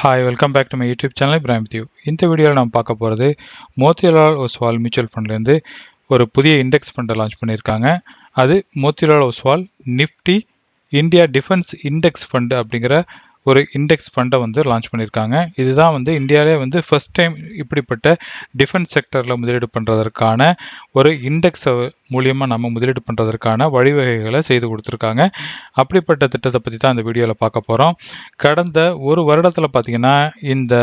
Hi welcome back to my YouTube channel Ibrahim with you இந்த வீடியோவில் நம்ம பார்க்க போகிறது மோத்திலால் ஒஸ்வால் மியூச்சுவல் ஃபண்ட்லேருந்து ஒரு புதிய இண்டெக்ஸ் ஃபண்டை லான்ச் பண்ணியிருக்காங்க. அது Motilal Oswal Nifty India defence index fund அப்படிங்கிற ஒரு இண்டெக்ஸ் ஃபண்டை வந்து லான்ச் பண்ணியிருக்காங்க. இதுதான் வந்து இந்தியாவிலே வந்து ஃபர்ஸ்ட் டைம் இப்படிப்பட்ட டிஃபென்ஸ் செக்டரில் முதலீடு பண்ணுறதற்கான ஒரு இண்டெக்ஸ் மூலியமாக நம்ம முதலீடு பண்ணுறதற்கான வழிவகைகளை செய்து கொடுத்துருக்காங்க. அப்படிப்பட்ட திட்டத்தை பற்றி தான் இந்த வீடியோவில் பார்க்க போகிறோம் கடந்த ஒரு வருடத்தில் பார்த்திங்கன்னா இந்த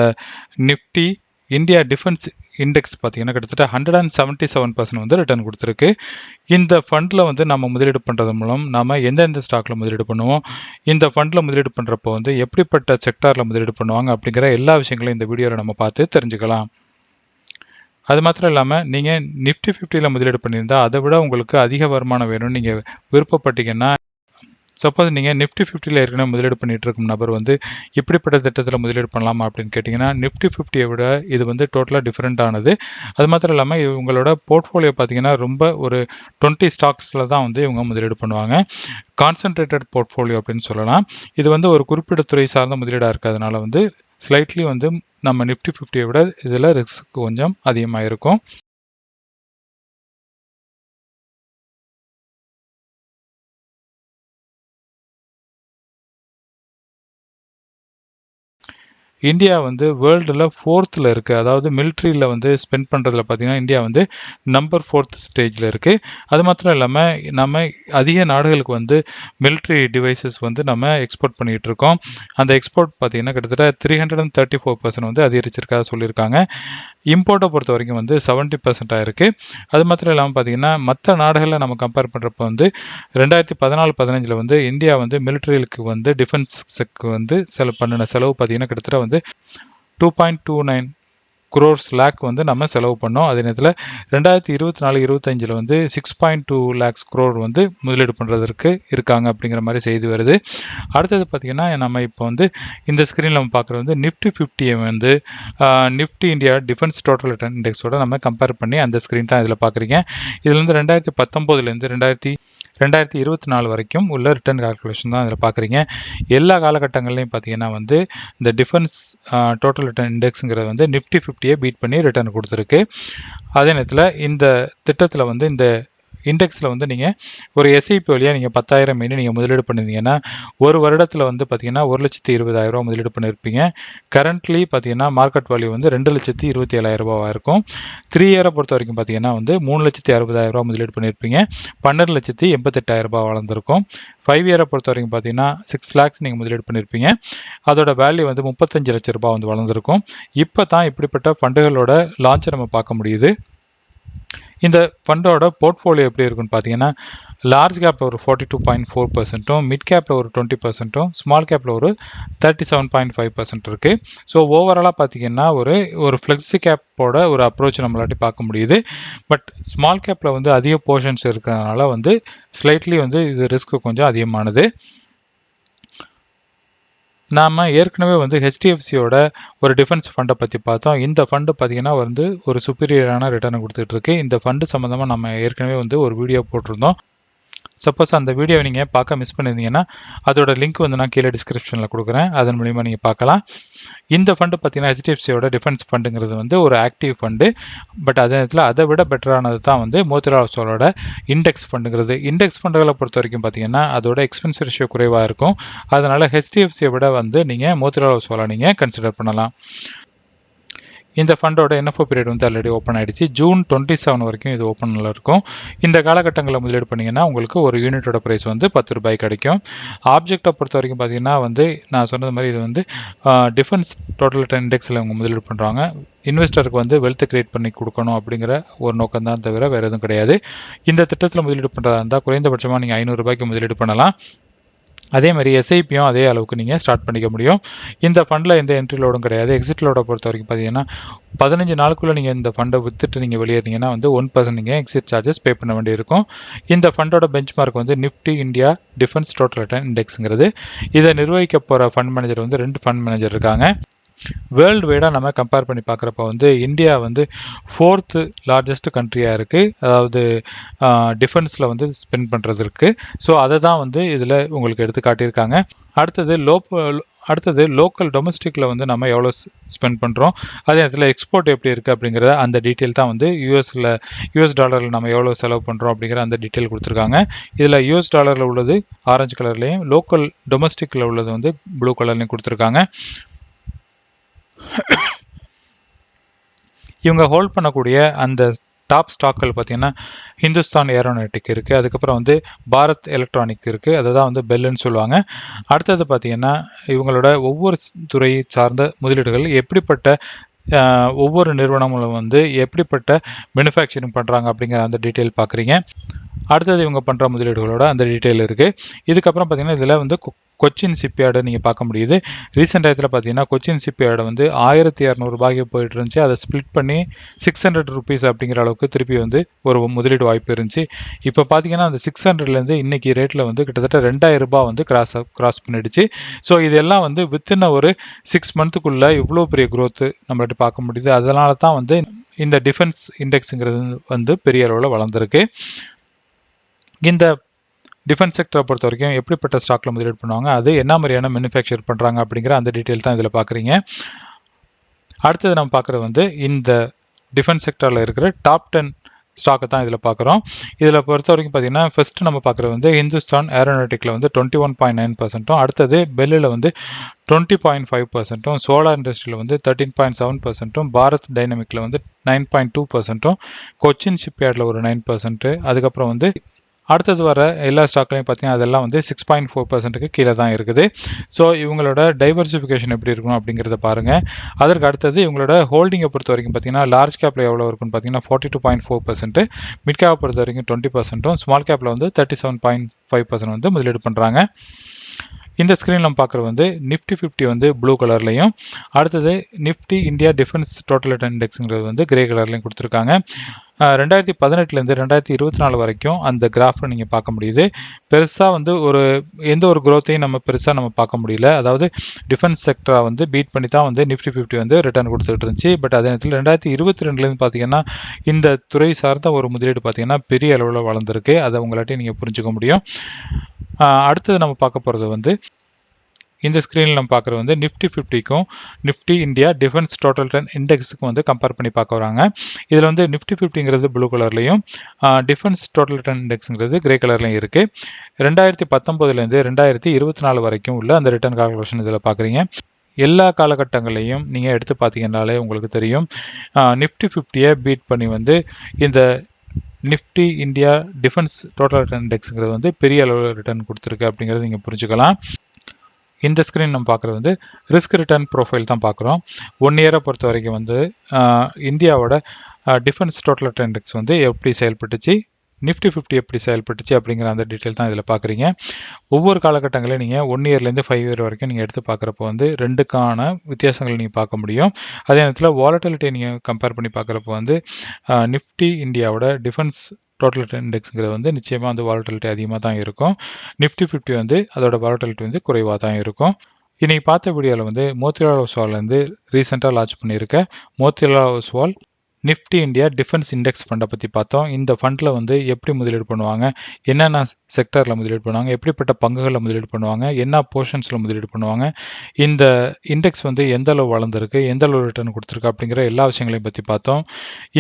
நிஃப்டி இந்தியா டிஃபென்ஸ் இண்டெக்ஸ் பார்த்தீங்கன்னா கிட்டத்தட்ட hundred and seventy seven percent வந்து ரிட்டர்ன் கொடுத்துருக்கு. இந்த ஃபண்டில் வந்து நம்ம முதலீடு பண்ணுறது மூலம் நம்ம எந்தெந்த ஸ்டாக்கில் முதலீடு பண்ணுவோம்? இந்த ஃபண்டில் முதலீடு பண்ணுறப்போ வந்து எப்படிப்பட்ட செக்டாரில் முதலீடு பண்ணுவாங்க அப்படிங்கிற எல்லா விஷயங்களையும் இந்த வீடியோவில் நம்ம பார்த்து தெரிஞ்சுக்கலாம். அது மாத்திரம் இல்லாமல் நீங்கள் நிஃப்டி ஃபிஃப்டியில் முதலீடு பண்ணியிருந்தால் அதை விட உங்களுக்கு அதிக வருமானம் வேணும்னு நீங்கள் விருப்பப்பட்டீங்கன்னா சப்போஸ் நீங்கள் நிஃப்டி ஃபிஃப்டியில் ஏற்கனவே முதலீடு பண்ணிகிட்டு இருக்கும் நபர் வந்து இப்படிப்பட்ட திட்டத்தில் முதலீடு பண்ணலாமா அப்படின்னு கேட்டிங்கன்னா நிஃப்டி ஃபிஃப்டியை விட இது வந்து டோட்டலாக டிஃப்ரெண்ட்டானது அது மாத்திரம் இல்லாமல் இவங்களோட போர்ட்ஃபோலியோ பார்த்தீங்கன்னா ரொம்ப ஒரு டுவெண்ட்டி ஸ்டாக்ஸில் தான் வந்து இவங்க முதலீடு பண்ணுவாங்க. கான்சன்ட்ரேட்டட் போர்ட்ஃபோலியோ அப்படின்னு சொல்லலாம். இது வந்து ஒரு குறிப்பிட்ட துறை சார்ந்த முதலீடாக இருக்கிறதுனால வந்து ஸ்லைட்லி வந்து நம்ம நிஃப்டி ஃபிஃப்டியை விட இதில் ரிஸ்க் கொஞ்சம் அதிகமாக இருக்கும் இந்தியா வந்து வேர்ல்டில் ஃபோர்த்தில் இருக்குது அதாவது மிலிட்ரியில் வந்து ஸ்பெண்ட் பண்ணுறதுல பார்த்திங்கன்னா இந்தியா வந்து நம்பர் ஃபோர்த் ஸ்டேஜில் இருக்குது அது மாத்திரம் இல்லாமல் நம்ம அதிக நாடுகளுக்கு வந்து மிலிட்ரி டிவைசஸ் வந்து நம்ம எக்ஸ்போர்ட் பண்ணிகிட்டு இருக்கோம். அந்த எக்ஸ்போர்ட் பார்த்திங்கன்னா கிட்டத்தட்ட three hundred and thirty four percent வந்து அதிகரிச்சிருக்கா சொல்லியிருக்காங்க. இம்போர்ட்டை பொறுத்த வரைக்கும் வந்து செவன்ட்டி பர்சன்ட்டாக இருக்குது அது மாத்திரம் இல்லாமல் பார்த்தீங்கன்னா மற்ற நாடுகளில் நம்ம கம்பேர் பண்ணுறப்ப வந்து ரெண்டாயிரத்தி பதினாலு பதினஞ்சில் வந்து இந்தியா வந்து மிலிட்ரிகளுக்கு வந்து டிஃபென்ஸுக்கு வந்து செலவு பண்ணின செலவு பார்த்திங்கன்னா கிட்டத்தட்ட வந்து two point two nine crores lakh வந்து நம்ம செலவு பண்ணோம். அதே நேரத்தில் ரெண்டாயிரத்தி இருபத்தி நாலு இருபத்தஞ்சில் வந்து six point two lakhs crore வந்து முதலீடு பண்ணுறதற்கு இருக்காங்க அப்படிங்கிற மாதிரி செய்தி வருது. அடுத்தது பார்த்திங்கன்னா நம்ம இப்போ வந்து இந்த ஸ்க்ரீனில் நம்ம பார்க்குறது வந்து நிஃப்டி ஃபிஃப்டியை வந்து Nifty India defence total return இண்டெக்ஸோட நம்ம கம்பேர் பண்ணி அந்த ஸ்க்ரீன் தான் இதில் பார்க்குறீங்க இதில் வந்து ரெண்டாயிரத்தி பத்தொம்போதுலேருந்து ரெண்டாயிரத்தி ரெண்டாயிரத்தி இருபத்தி நாலு வரைக்கும் உள்ள ரிட்டர்ன் கால்குலேஷன் தான் இதில் பார்க்குறீங்க. எல்லா காலகட்டங்கள்லையும் பார்த்தீங்கன்னா வந்து இந்த டிஃபென்ஸ் டோட்டல் ரிட்டர்ன் இண்டெக்ஸுங்கிறது வந்து நிஃப்டி ஃபிஃப்டியை பீட் பண்ணி ரிட்டர்ன் கொடுத்துருக்கு. அதே நேரத்தில் இந்த திட்டத்தில் வந்து இந்த இண்டெக்ஸில் வந்து நீங்கள் ஒரு எஸ்ஐபி வழியாக நீங்கள் பத்தாயிரம் மீன் நீங்கள் முதலீடு பண்ணியிருந்தீங்கன்னா ஒரு வருடத்தில் வந்து பார்த்தீங்கன்னா ஒரு லட்சத்தி இருபதாயிரரூவா முதலீடு பண்ணியிருப்பீங்க கரண்ட்லி பார்த்தீங்கன்னா மார்க்கெட் வேல்யூ வந்து ரெண்டு லட்சத்தி இருபத்தி ஏழாயிரரூபாவாக இருக்கும். த்ரீ இயரை பொறுத்த வரைக்கும் பார்த்தீங்கன்னா வந்து மூணு லட்சத்தி அறுபதாயிரரூவா முதலீடு பண்ணியிருப்பீங்க பன்னெண்டு லட்சத்தி எண்பத்தெட்டாயிரம் ரூபா வளர்ந்துருக்கும். ஃபைவ் இயரை பொறுத்த வரைக்கும் பார்த்தீங்கன்னா சிக்ஸ் லேக்ஸ் நீங்கள் முதலீடு பண்ணியிருப்பீங்க அதோட வேல்யூ வந்து முப்பத்தஞ்சு லட்ச ரூபா வந்து வளர்ந்துருக்கும். இப்போ தான் இப்படிப்பட்ட ஃபண்டுகளோட லான்ச்சை நம்ம பார்க்க முடியுது. இந்த ஃபண்டோட போர்ட்ஃபோலியோ எப்படி இருக்குன்னு பார்த்தீங்கன்னா லார்ஜ் கேப்பில் ஒரு ஃபார்ட்டி டூ பாயிண்ட் ஃபோர் பர்சன்ட்டும் மிட் கேப்பில் ஒரு டுவெண்ட்டி பர்சன்ட்டும் ஸ்மால் கேப்பில் ஒரு thirty seven point five percent இருக்குது ஸோ ஓவராலாக பார்த்தீங்கன்னா ஒரு ஒரு ஃப்ளெக்ஸி கேப்போட ஒரு அப்ரோச் நம்மளாட்டி பார்க்க முடியுது. பட் ஸ்மால் கேப்பில் வந்து அதிக போர்ஷன்ஸ் இருக்கிறதுனால வந்து ஸ்லைட்லி வந்து இது ரிஸ்க் கொஞ்சம் அதிகமானது. நாம் ஏற்கனவே வந்து ஹெச்டிஎஃப்சியோட ஒரு டிஃபென்ஸ் ஃபண்டை பற்றி பார்த்தோம். இந்த ஃபண்டு பார்த்திங்கன்னா வந்து ஒரு சுப்பீரியரான ரிட்டர்னை கொடுத்துட்ருக்கு இந்த ஃபண்டு சம்மந்தமாக நம்ம ஏற்கனவே வந்து ஒரு வீடியோ போட்டிருந்தோம். சப்போஸ் அந்த வீடியோவை நீங்கள் பார்க்க மிஸ் பண்ணியிருந்தீங்கன்னா அதோட லிங்க் வந்து நான் கீழே டிஸ்கிரிப்ஷனில் கொடுக்குறேன். அதன் மூலிமா நீங்கள் பார்க்கலாம். இந்த ஃபண்டு பார்த்தீங்கன்னா ஹெச்டிஎஃப்சியோட டிஃபென்ஸ் ஃபண்டுங்கிறது வந்து ஒரு ஆக்டிவ் ஃபண்டு பட் அதே நேரத்தில் அதை விட பெட்டரானது தான் வந்து மோத்திலால் சோலோட இண்டெக்ஸ் ஃபண்டுங்கிறது இண்டெக்ஸ் ஃபண்டுகளை பொறுத்த வரைக்கும் பார்த்தீங்கன்னா அதோட எக்ஸ்பென்ஸ் ரேஷியோ குறைவாக இருக்கும். அதனால் ஹெச்டிஎஃப்சியை விட வந்து நீங்கள் மோத்திலால் சோலா நீங்கள் கன்சிடர் பண்ணலாம். இந்த ஃபண்டோட என்எஃப்ஓ பீரியட் வந்து ஆல்ரெடி ஓப்பன் ஆகிடுச்சு ஜூன் டுவெண்ட்டி செவன் வரைக்கும் இது ஓப்பனில் இருக்கும். இந்த காலகட்டங்களில் முதலீடு பண்ணிங்கன்னா உங்களுக்கு ஒரு யூனிட்டோட ப்ரைஸ் வந்து பத்து ரூபாய் கிடைக்கும். ஆப்ஜெக்டை பொறுத்த வரைக்கும் பார்த்தீங்கன்னா வந்து நான் சொன்னது மாதிரி இது வந்து டிஃபென்ஸ் டோட்டல் ரிட்டர்ன் இண்டெக்ஸில் அவங்க முதலீடு பண்ணுறாங்க இன்வெஸ்டருக்கு வந்து வெல்த் கிரியேட் பண்ணி கொடுக்கணும் அப்படிங்கிற ஒரு நோக்கம் தான் தவிர வேறு எதுவும் கிடையாது. இந்த திட்டத்தில் முதலீடு பண்ணுறதா இருந்தால் குறைந்தபட்சமாக நீங்கள் ஐநூறுரூபாய்க்கு முதலீடு பண்ணலாம். அதே மாதிரி எஸ்ஐபியும் அதே அளவுக்கு நீங்கள் ஸ்டார்ட் பண்ணிக்க முடியும். இந்த ஃபண்டில் எந்த என்ட்ரி லோடும் கிடையாது. எக்ஸிட் லோடை பொறுத்த வரைக்கும் பார்த்தீங்கன்னா பதினஞ்சு நாளுக்குள்ளே நீங்கள் இந்த ஃபண்டை விற்றுட்டு நீங்கள் வெளியேறீங்கன்னா வந்து ஒன் பர்சன்ட் நீங்கள் எக்ஸிட் சார்ஜஸ் பே பண்ண வேண்டியிருக்கும். இந்த ஃபண்டோட பெஞ்ச் மார்க் வந்து Nifty India defence total return இண்டெக்ஸுங்கிறது இதை நிர்வகிக்க போகிற ஃபண்ட் மேனேஜர் வந்து ரெண்டு ஃபண்ட் மேனேஜர் இருக்காங்க. வேர்ல்டு வைடாக நம்ம கம்பேர் பண்ணி பார்க்குறப்ப வந்து இந்தியா வந்து ஃபோர்த்து லார்ஜஸ்ட் கண்ட்ரியாக இருக்குது அதாவது டிஃபென்ஸில் வந்து ஸ்பெண்ட் பண்ணுறது இருக்குது ஸோ அதை தான் வந்து இதில் உங்களுக்கு எடுத்து காட்டியிருக்காங்க. அடுத்தது லோ அடுத்தது லோக்கல் டொமஸ்டிக்கில் வந்து நம்ம எவ்வளோ ஸ்பெண்ட் பண்ணுறோம் அதே நேரத்தில் எக்ஸ்போர்ட் எப்படி இருக்குது அப்படிங்கிறத அந்த டீட்டெயில் தான் வந்து யூஎஸில் யூஎஸ் டாலரில் நம்ம எவ்வளோ செலவு பண்ணுறோம் அப்படிங்கிற அந்த டீட்டெயில் கொடுத்துருக்காங்க. இதில் யூஎஸ் டாலரில் உள்ளது ஆரஞ்சு கலர்லேயும் லோக்கல் டொமஸ்டிக்கில் உள்ளது வந்து ப்ளூ கலர்லேயும் கொடுத்துருக்காங்க. இவங்க ஹோல்ட் பண்ணக்கூடிய அந்த டாப் ஸ்டாக்கள் பார்த்தீங்கன்னா ஹிந்துஸ்தான் ஏரோனேட்டிக் இருக்குது அதுக்கப்புறம் வந்து பாரத் எலக்ட்ரானிக் இருக்குது அதை தான் வந்து பெல்லுன்னு சொல்லுவாங்க. அடுத்தது பார்த்தீங்கன்னா இவங்களோட ஒவ்வொரு துறையை சார்ந்த முதலீடுகள் எப்படிப்பட்ட ஒவ்வொரு நிறுவனங்களும் வந்து எப்படிப்பட்ட மேனுஃபேக்சரிங் பண்ணுறாங்க அப்படிங்கிற அந்த டீட்டெயில் பார்க்குறீங்க. அடுத்தது இவங்க பண்ணுற முதலீடுகளோட அந்த டீட்டெயில் இருக்குது இதுக்கப்புறம் பார்த்தீங்கன்னா இதில் வந்து கொச்சின் சிப்பியார்டை நீங்கள் பார்க்க முடியுது. ரீசெண்ட் டயத்தில் பார்த்தீங்கன்னா கொச்சின் ஷிப்யார்டு வந்து ஆயிரத்தி இரநூறுபாய்க்கு போயிட்டு இருந்துச்சு. அதை ஸ்ப்ளிட் பண்ணி சிக்ஸ் ஹண்ட்ரட் ருபீஸ் அப்படிங்கிற அளவுக்கு திருப்பி வந்து ஒரு முதலீடு வாய்ப்பு இருந்துச்சு. இப்போ பார்த்தீங்கன்னா அந்த சிக்ஸ் ஹண்ட்ரட்லேருந்து இன்றைக்கி ரேட்டில் வந்து கிட்டத்தட்ட ரெண்டாயிரம் ரூபாய் வந்து கிராஸ் கிராஸ் பண்ணிடுச்சு. ஸோ இதெல்லாம் வந்து வித்தின் ஒரு சிக்ஸ் மந்த்துக்குள்ளே இவ்வளோ பெரிய க்ரோத்து நம்மள்ட்ட பார்க்க முடியுது. அதனால தான் வந்து இந்த டிஃபென்ஸ் இண்டெக்ஸுங்கிறது வந்து பெரிய அளவில் வளர்ந்துருக்கு. இந்த டிஃபென்ஸ் செக்டரை பொறுத்த வரைக்கும் எப்படிப்பட்ட ஸ்டாக்கில் முதலீடு பண்ணுவாங்க அது என்ன மாதிரியான மேனுஃபேக்சர் பண்ணுறாங்க அப்படிங்கிற அந்த டீட்டெயில் தான் இதில் பார்க்குறீங்க. அடுத்தது நம்ம பார்க்குறது வந்து இந்த டிஃபென்ஸ் செக்டரில் இருக்கிற டாப் டென் ஸ்டாக்கை தான் இதில் பார்க்குறோம். இதில் பொறுத்த வரைக்கும் பார்த்தீங்கன்னா ஃபஸ்ட்டு நம்ம பார்க்குறது வந்து ஹிந்துஸ்தான் ஏரோநாட்டிக்கில் வந்து டுவெண்ட்டி ஒன் பாயிண்ட் நைன் பர்சன்ட்டும் அடுத்தது பெல்லில் வந்து டுவெண்ட்டி பாயிண்ட் ஃபைவ் பர்சன்ட்டும் சோலார் இண்டஸ்ட்ரியில் வந்து தேர்ட்டின் பாயிண்ட் செவன் பர்சன்ட்டும் பாரத் டைனமிக்கில் வந்து நைன் பாயிண்ட் டூ பர்சன்ட்டும் கொச்சின் ஷிப்யார்டில் ஒரு நைன் பர்சன்ட்டு அதுக்கப்புறம் வந்து அடுத்தது வர எல்லா ஸ்டாக்லையும் பார்த்தீங்கன்னா அதெல்லாம் வந்து சிக்ஸ் பாயிண்ட் ஃபோர் பர்சன்ட்டுக்கு கீழே தான் இருக்குது. ஸோ இவங்களோட டைவர்சிஃபிகேஷன் எப்படி இருக்கும் அப்படிங்கிறத பாருங்கள் அதற்கு அடுத்தது இவங்களோட ஹோல்டிங்கை பொறுத்த வரைக்கும் பார்த்தீங்கன்னா லார்ஜ் கேப்பில் எவ்வளோ இருக்குன்னு பார்த்தீங்கன்னா forty two point four percent mid கேப்பை பொறுத்த வரைக்கும் டுவெண்ட்டி பர்சன்ட்டும் ஸ்மால் கேப்பில் வந்து thirty seven point five percent வந்து முதலீடு பண்ணுறாங்க இந்த ஸ்க்ரீனில் நம்ம பார்க்குறது வந்து நிஃப்டி ஃபிஃப்டி வந்து ப்ளூ கலர்லையும் அடுத்தது Nifty India defence total return இண்டெக்ஸுங்கிறது வந்து கிரே கலர்லையும் கொடுத்துருக்காங்க. ரெண்டாயிரத்தி பதினெட்டுலேருந்து ரெண்டாயிரத்தி இருபத்தி நாலு வரைக்கும் அந்த கிராஃபை நீங்கள் பார்க்க முடியுது. பெருசாக வந்து ஒரு எந்த ஒரு க்ரோத்தையும் நம்ம பெருசாக நம்ம பார்க்க முடியல. அதாவது டிஃபென்ஸ் செக்டராக வந்து பீட் பண்ணி தான் வந்து நிஃப்டி ஃபிஃப்டி வந்து ரிட்டர்ன் கொடுத்துட்டு இருந்துச்சு. பட் அதே நேரத்தில் ரெண்டாயிரத்தி இருபத்தி ரெண்டுலேருந்து பார்த்தீங்கன்னா இந்த துறை சார்ந்த ஒரு முதலீடு பார்த்தீங்கன்னா பெரிய அளவில் வளர்ந்துருக்கு. அதை உங்களாட்டி நீங்கள் புரிஞ்சுக்க முடியும். அடுத்தது நம்ம பார்க்க போகிறது வந்து இந்த ஸ்க்ரீனில் நம்ம பார்க்குறது வந்து Nifty ஃபிஃப்டிக்கும் Nifty India defence total ten இண்டெக்ஸுக்கும் வந்து கம்பேர் பண்ணி பார்க்க வராங்க. இதில் வந்து நிஃப்டி ஃபிஃப்டிங்கிறது ப்ளூ கலர்லையும் டிஃபென்ஸ் டோட்டல் டென் இண்டெக்ஸுங்கிறது கிரே கலர்லையும் இருக்குது ரெண்டாயிரத்தி பத்தொம்போதுலேருந்து ரெண்டாயிரத்தி இருபத்தி நாலு வரைக்கும் உள்ள அந்த ரிட்டர்ன் கால்குலேஷன் இதில் பார்க்குறீங்க. எல்லா காலகட்டங்களையும் நீங்கள் எடுத்து பார்த்தீங்கன்னாலே உங்களுக்கு தெரியும். நிஃப்டி ஃபிஃப்டியை பீட் பண்ணி வந்து இந்த Nifty India defence total return இண்டெக்ஸுங்கிறது வந்து பெரிய அளவில் ரிட்டர்ன் கொடுத்துருக்கு அப்படிங்கிறது நீங்கள் புரிஞ்சுக்கலாம். இந்த ஸ்க்ரீன் நம்ம பார்க்குறது வந்து ரிஸ்க் ரிட்டர்ன் ப்ரொஃபைல் தான் பார்க்குறோம். ஒன் இயரை பொறுத்த வரைக்கும் வந்து இந்தியாவோட டிஃபென்ஸ் டோட்டல் ரிட்டர்ன் இண்டெக்ஸ் வந்து எப்படி செயல்பட்டுச்சு நிஃப்டி ஃபிஃப்டி எப்படி செயல்பட்டுச்சு அப்படிங்கிற அந்த டீட்டெயில் தான் இதில் பார்க்குறீங்க. ஒவ்வொரு காலகட்டங்களையும் நீங்கள் ஒன் இயர்லேருந்து ஃபைவ் இயர் வரைக்கும் நீங்கள் எடுத்து பார்க்குறப்போ வந்து ரெண்டுக்கான வித்தியாசங்களை நீங்கள் பார்க்க முடியும். அதே நேரத்தில் வாலட்டிலிட்டியை நீங்கள் கம்பேர் பண்ணி பார்க்குறப்போ வந்து நிஃப்டி இந்தியாவோட டிஃபென்ஸ் டோட்டல் இண்டெக்ஸுங்கிறது வந்து நிச்சயமாக வந்து வாலட்டிலிட்டி அதிகமாக தான் இருக்கும். நிஃப்டி ஃபிஃப்டி வந்து அதோட வாலட்டிலிட்டி வந்து குறைவாக தான் இருக்கும். இன்றைக்கி பார்த்த வீடியோவில் வந்து மோத்திலால் ஒஸ்வால்லேருந்து ரீசெண்டாக லான்ச் பண்ணியிருக்க Motilal Oswal Nifty India defence index ஃபண்டை பற்றி பார்த்தோம். இந்த ஃபண்டில் வந்து எப்படி முதலீடு பண்ணுவாங்க? என்னென்ன செக்டரில் முதலீடு பண்ணுவாங்க? எப்படிப்பட்ட பங்குகளில் முதலீடு பண்ணுவாங்க? என்ன போர்ஷன்ஸில் முதலீடு பண்ணுவாங்க? இந்த இண்டெக்ஸ் வந்து எந்த அளவு வளர்ந்துருக்கு? எந்த அளவு ரிட்டர்ன் கொடுத்துருக்கு? அப்படிங்கிற எல்லா விஷயங்களையும் பற்றி பார்த்தோம்.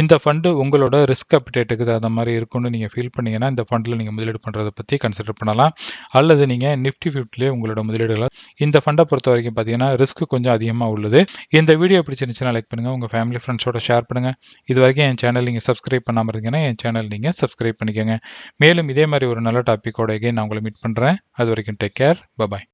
இந்த ஃபண்டு உங்களோட ரிஸ்க் அப்டேட்டுக்கு அந்த மாதிரி இருக்கும்னு நீங்கள் ஃபீல் பண்ணிங்கன்னா இந்த ஃபண்டில் நீங்கள் முதலீடு பண்ணுறதை பற்றி கன்சிடர் பண்ணலாம். அல்லது நீங்கள் நிஃப்டி ஃபிஃப்டிலே உங்களோட முதலீடுகளை. இந்த ஃபண்டை பொறுத்த வரைக்கும் பார்த்தீங்கன்னா ரிஸ்க் கொஞ்சம் அதிகமாக உள்ளது. இந்த வீடியோ பிடிச்சிருந்துச்சுன்னா லைக் பண்ணுங்கள் உங்கள் ஃபேமிலி ஃப்ரெண்ட்ஸோட ஷேர் பண்ணுங்கள் இது வரைக்கும் என் சேனல் நீங்கள் சப்ஸ்கிரைப் பண்ணாமல் இருந்தீங்கன்னா என் சேனல் நீங்கள் சப்ஸ்கிரைப் பண்ணிக்கோங்க. மேலும் இதே மாதிரி ஒரு நல்ல டாப்பிக்கோட நான் உங்களை மீட் பண்ணுறேன் அது வரைக்கும் டேக் கேர் பபாய்